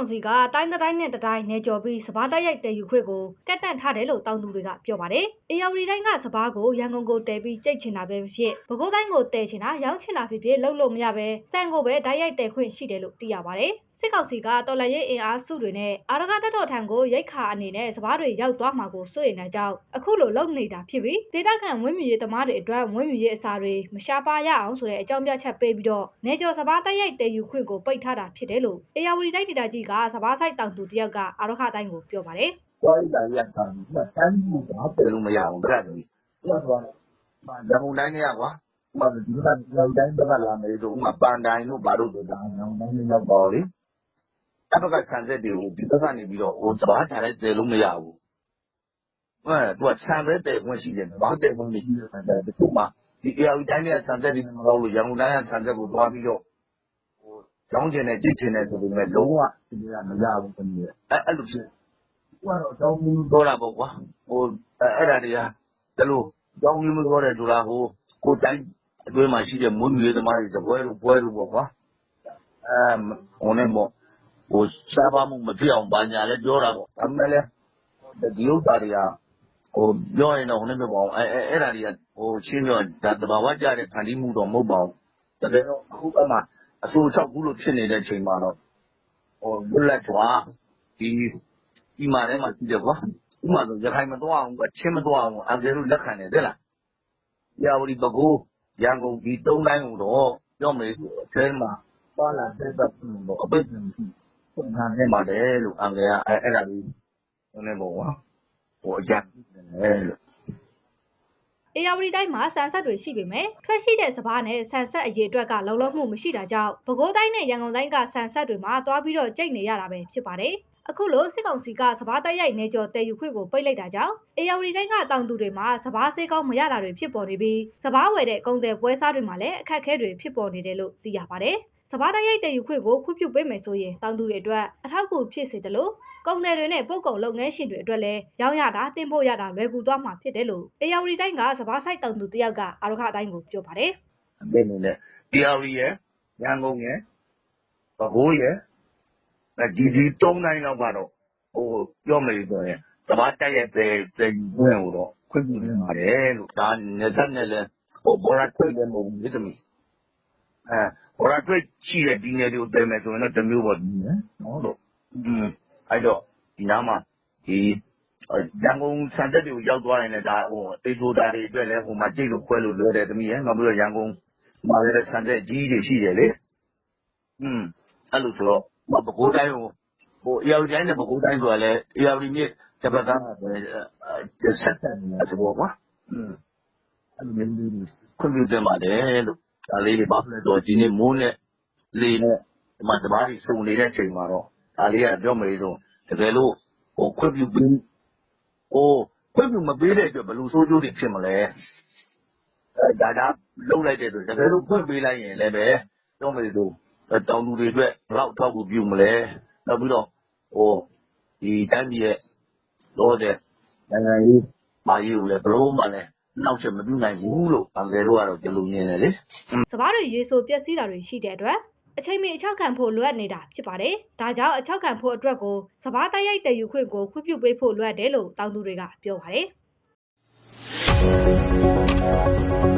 ကောင်စီကတိုင်းတစ်တိုင်းနဲ့တစ်တိုင်းနေကြော်ပြီးစပားတိုက်ရိုက်တည်ယူခွင့်ကိုကတ်တန့်ထားတယ်လို့တောင်သူတွေကပြောပါတယ်။အေယာဝတီတိုင်းကစပားကိုရန်ကုန်ကိုတည်ပြီးကြိတ်ချင်တာပဲဖြစ်ပဲခူးတိုင်းကိုတည်ချင်တာရောင်းချင်တာဖြစ်ဖြစ်လုပ်လို့မရပဲစံကိုပဲတိုက်ရိုက်တည်ခွင့်ရှိတယ်လို့သိရပါတယ်။ စစ်ကောင်စီကတော်လှန်ရေးအင်အားစုတွေနဲ့အာရကတပ်တော်ထံကိုရိတ်ခါအနေနဲ့စပားတွေရောက်သွားမှာကိုစိုးရိမ်နေကြောင်းအခုလိုလုပ်နေတာဖြစ်ပြီးဒေသခံဝင်းမြူရေးသမားတွေအတွက်ဝင်းမြူရေးအစာတွေမရှားပါရအောင်ဆိုတဲ့အကြောင်းပြချက်ပေးပြီးတော့နေကျော်စပားတက်ရိုက်တည်ယူခွင့်ကိုပိတ်ထားတာဖြစ်တယ်လို့အေယာဝတီတိုက်ဒေသကြီးကစပားဆိုင်တောင်သူတယောက်ကအာရခတိုင်းကိုပြောပါတယ်တော်ရည်လာရတာကတန်းဘူးဘာပဲလို့မရအောင်တက်တယ်။ဟုတ်ပါဘူး။ဘာဓမ္မတိုင်းနဲ့ကွာ။မဒီကဒီတိုင်းတက်လာမယ်ဆိုဥမာပန်တိုင်းတို့ဘာတို့တို့ဒါအောင်တိုင်းရောက်ပါလေ။ အဲ့ဘက်က ဆန်ဆက်တွေကို ဒီဘက်ကနေပြီးတော့ဟိုစဘာထားတဲ့တယ်လို့မရဘူး။အဲသူက ဆန်ပဲတယ်ဝင်ရှိတယ်။ဘာတယ်ဝင်နေတယ်တချို့မှာဒီ AI တိုင်းနဲ့ဆန်ဆက်တွေမဟုတ်လို့ ရန်ကုန်တိုင်းက ဆန်ဆက်ကိုသွားပြီးတော့ဟိုရောင်းကျင်တဲ့ကြည့်ချင်တဲ့ဆိုပေမဲ့လုံးဝဒီကမရဘူးတမီး။အဲ့အဲ့လိုဖြစ်ကတော့ အကြောင်းမျိုး ပြောတာပေါ့ကွာဟိုအဲ့ဒါတွေကတလို့အကြောင်းမျိုး ပြောတယ်ဆိုတာဟိုကိုတိုင်းအတွင်းမှာရှိတဲ့ မွေးမြူရေးသမားတွေစပွဲလို့ ပွဲလို့ပေါ့ကွာအဲ ဟိုနဲ့ပေါ့ဟိုစားပါမှုမဖြစ်အောင်ဘာညာလဲပြောတာပေါ့ဒါပေမဲ့လည်းဒီဥစ္စာတွေကဟိုပြောရင်တော့ဟိုနဲ့မပေါ့အဲအဲအဲ့ဒါတွေကဟိုရှင်းပြောဒါတဘာဝကြတဲ့ဖန်တီးမှုတော့မဟုတ်ပါဘူးတကယ်တော့အခုကမှအဆိုးချောက်ဘူးလို့ဖြစ်နေတဲ့အချိန်မှာတော့ဟိုလွတ်လပ်စွာဒီဒီမှာထဲမှာကြည့်တယ်ကွာဥပမာဆိုရခိုင်မသွားအောင်အချင်းမသွားအောင်အန်ကယ်တို့လက်ခံတယ်တဲ့လားရာဝတီပကိုးရန်ကုန်ဒီသုံးတိုင်းကိုတော့ပြောမယ်အထဲမှာပါလာတဲ့တပ်တော့အပိတ်မရှိ ပုံမှန်နဲ့ပါတယ်လို့အန်ကယ်ကအဲအဲ့ဒါလေးနည်းနည်းပေါ့ကွာဟိုအကြံတယ်လို့အေယာဝတီတိုင်းမှာဆန်ဆက်တွေရှိပေမဲ့ထွက်ရှိတဲ့စပားနဲ့ဆန်ဆက်အရေးအတွက်ကလုံလောက်မှုမရှိတာကြောင့်ပဲခူးတိုင်းနဲ့ရန်ကုန်တိုင်းကဆန်ဆက်တွေမှာတွားပြီးတော့ကြိတ်နေရတာပဲဖြစ်ပါတယ်။အခုလိုစစ်ကောင်စီကစပားတိုက်ရိုက်နေကျော်တည်ယူခွင့်ကိုပိတ်လိုက်တာကြောင့်အေယာဝတီတိုင်းကတောင်သူတွေမှာစပားစေးကောင်းမရတာတွေဖြစ်ပေါ်နေပြီးစပားဝယ်တဲ့ကုန်တယ်ပွဲစားတွေမှာလည်းအခက်အခဲတွေဖြစ်ပေါ်နေတယ်လို့သိရပါတယ်။ စပားတိုက်ရိုက်တည်ယူခွင့်ကိုခွင့်ပြုပေးမယ်ဆိုရင်တောင်သူတွေအတွက်အထောက်အကူဖြစ်စေတယ်လို့ကုန်တယ်တွေနဲ့ပုတ်ကုန်လုပ်ငန်းရှင်တွေအတွက်လည်းရောင်းရတာတင်ပို့ရတာလွယ်ကူသွားမှာဖြစ်တယ်လို့အေယာဝတီတိုင်းကစပားဆိုင်တောင်သူတယောက်ကအာရခအတိုင်းကိုပြောပါတယ်အပိတ်နေတဲ့ DRV ရယ်ရန်ကုန်ရယ်ပဲခူးရယ်အဲဒီဒီသုံးတိုင်းလောက်ကတော့ဟိုပြောမယ်ဆိုရင်သဘာတက်ရဲ့တဲ့တဲ့ဘယ်ဟိုတော့ခွင့်ပြုနေပါတယ်လို့ဒါနေသက်နဲ့လဲဟိုဘောရထွေးတယ်မဟုတ်ဘူးဒီသမီးအဲ Order ထွက်ရှိတဲ့ ပြည်နယ်တွေကို ပယ်မယ်ဆိုရင်တော့ တမျိုးပေါ့။အဲဒီတော့ ဒီနားမှာ ရန်ကုန်ဆန်စက်တွေကို ရောက်သွားရင်လည်း Exporter တွေအတွက်လည်း ဟိုမှာ ကြိတ်လို့ခွဲလို့ လွယ်တယ်။နောက်ပြီးတော့ ရန်ကုန်မှာလည်း ဆန်စက်အကြီးကြီးတွေ ရှိတယ်လေ။အဲဒီလိုဆိုတော့ ပဲခူးတိုင်းကို ဧရာဝတီတိုင်းနဲ့ ပဲခူးတိုင်းဆိုတာလည်း ဧရာဝတီမြစ် တဘက်ကမ်းမှာပဲ ဆက်စပ်နေတဲ့ သဘောပါ။အဲလိုမျိုးလေးတွေ ခွင့်ပြုသင့်ပါတယ်လို့ ဒါလေးတွေပါဖလက်တော့ ဒီနေ့ မိုးနဲ့လေနဲ့ဒီမှာစပားကြီးစုံနေတဲ့အချိန်မှာတော့ ဒါလေးက ပြောမယ်ဆို တကယ်လို့ဟိုခွင့်ပြုပြီးဟိုခွင့်ပြုမပေးတဲ့အတွက် ဘယ်လို ဆိုးကျိုးတွေ ဖြစ်မလဲအဲဒါဒါလုံလိုက်တဲ့အတွက် တကယ်လို့ ခွင့်ပေးလိုက်ရင်လည်းပဲ ပြောမယ်ဆို တောင်သူတွေအတွက် ဘယ်တော့ထောက်ကူ ပြုမလဲ နောက်ပြီးတော့ဟိုဒီတိုင်းပြည်ရဲ့တော့တဲ့နိုင်ငံရေးမာရေးကိုလည်းဘလို့မှလည်း နောက်ချက်မပြုနိုင်ဘူးလို့အန်ကယ်တို့ကတော့ဒီလိုမြင်တယ်လေစပားတွေရေဆိုပျက်စီးတာတွေရှိတဲ့အတွက်အချိန်မီအချောက်ခံဖို့လိုအပ်နေတာဖြစ်ပါတယ်။ဒါကြောင့်အချောက်ခံဖို့အတွက်ကိုစပားတိုက်ရိုက်တည်ယူခွင့်ကိုခွင့်ပြုပေးဖို့လိုအပ်တယ်လို့တောင်သူတွေကပြောပါတယ်။